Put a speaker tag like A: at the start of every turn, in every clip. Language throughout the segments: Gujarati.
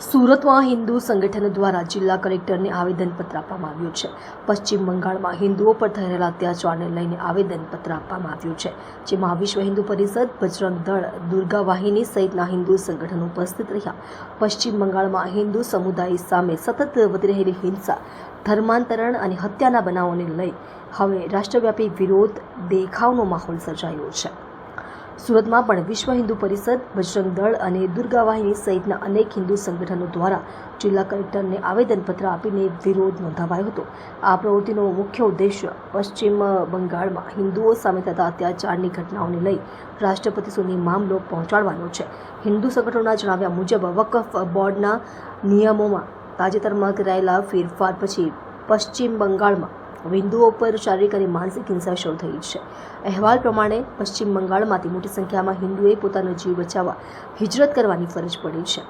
A: સુરતમાં હિન્દુ સંગઠન દ્વારા જિલ્લા કલેક્ટરને આવેદનપત્ર આપવામાં આવ્યું છે. પશ્ચિમ બંગાળમાં હિન્દુઓ પર રહેલા અત્યાચારને લઈને આવેદનપત્ર આપવામાં આવ્યું છે, જેમાં વિશ્વ હિન્દુ પરિષદ, બજરંગ દળ, દુર્ગા વાહિની સહિતના હિન્દુ સંગઠનો ઉપસ્થિત રહ્યા. પશ્ચિમ બંગાળમાં હિન્દુ સમુદાય સામે સતત વધી રહેલી હિંસા, ધર્માંતરણ અને હત્યાના બનાવોને લઈ હવે રાષ્ટ્રવ્યાપી વિરોધ દેખાવનો માહોલ સર્જાયો છે. સુરતમાં પણ વિશ્વ હિન્દુ પરિષદ, બજરંગ દળ અને દુર્ગા વાહિની સહિતના અનેક હિન્દુ સંગઠનો દ્વારા જિલ્લા કલેક્ટરને આવેદનપત્ર આપીને વિરોધ નોંધાવાયો હતો. આ પ્રવૃત્તિનો મુખ્ય ઉદ્દેશ્ય પશ્ચિમ બંગાળમાં હિન્દુઓ સામે થતા અત્યાચારની ઘટનાઓને લઈ રાષ્ટ્રપતિ સુધી મામલો પહોંચાડવાનો છે. હિન્દુ સંગઠનોના જણાવ્યા મુજબ, વકફ બોર્ડના નિયમોમાં તાજેતરમાં કરાયેલા ફેરફાર પછી પશ્ચિમ બંગાળમાં હિન્દુઓ પર શારીરિક અને માનસિક હિંસા શરૂ થઈ છે. અહેવાલ પ્રમાણે, પશ્ચિમ બંગાળમાંથી મોટી સંખ્યામાં હિન્દુએ પોતાનો જીવ બચાવવા હિજરત કરવાની ફરજ પડી છે.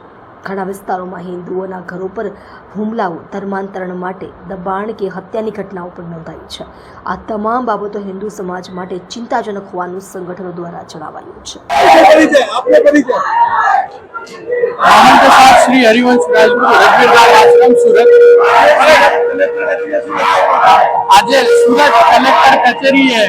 A: ઘણા વિસ્તારોમાં હિન્દુઓના ઘરો પર હુમલાઓ, ધર્માંતરણ માટે દબાણ કે હત્યાની ઘટનાઓ પણ નોંધાઈ છે. આ તમામ બાબતો હિન્દુ સમાજ માટે ચિંતાજનક હોવાનું સંગઠનો દ્વારા જણાવાયું છે.
B: શ્રી હરિવંશ રાજગુરુ સુરત. આજે સુરત કલેક્ટર કચેરીએ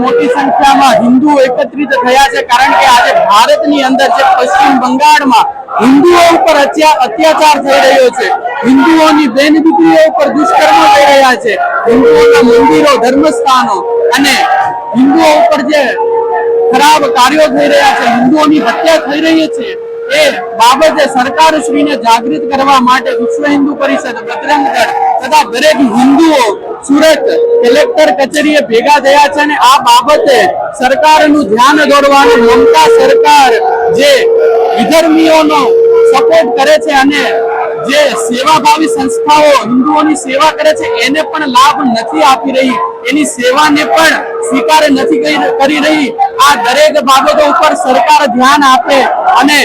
B: મોટી સંખ્યામાં હિન્દુઓ એકત્રિત થયા છે કારણ કે આજે ભારતની અંદર જે પશ્ચિમ બંગાળમાં હિન્દુઓ ઉપર અત્યાચાર થઈ રહ્યો છે. હિન્દુઓની બેન દીકરીઓ ઉપર દુષ્કર્મો થઈ રહ્યા છે. હિન્દુઓના મંદિરો, ધર્મસ્થાનો અને હિન્દુઓ ઉપર જે ખરાબ કાર્યો થઈ રહ્યા છે, હિન્દુઓની હત્યા થઈ રહી છે. એ બાબતે સરકાર શ્રીને જાગૃત કરવા માટે વિશ્વ હિન્દુ પરિષદ, બજરંગ તથા દરેક હિન્દુઓ સુરત કલેક્ટર કચેરીએ ભેગા થયા છે અને આ બાબતે સરકારનું ધ્યાન દોરવાનું મમતા સરકાર જે વિધર્મીઓનો સપોર્ટ કરે છે અને જે સેવાભાવી સંસ્થાઓ હિન્દુઓની સેવા કરે છે, એને પણ લાભ નથી આપી રહી. એની સેવાને પણ સ્વીકાર નથી કરી રહી. આ દરેક બાબતો ઉપર સરકાર ધ્યાન આપે અને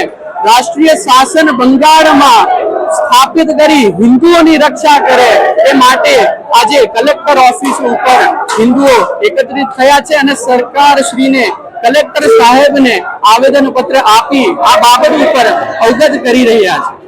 B: રાષ્ટ્રીય શાસન બંગાળમાં સ્થાપિત કરી હિન્દુઓની રક્ષા કરે એ માટે આજે કલેક્ટર ઓફિસ ઉપર હિન્દુઓ એકત્રિત થયા છે અને સરકાર શ્રીને કલેક્ટર સાહેબને આવેદન પત્ર આપી આ બાબત ઉપર અવગત કરી રહ્યા છે.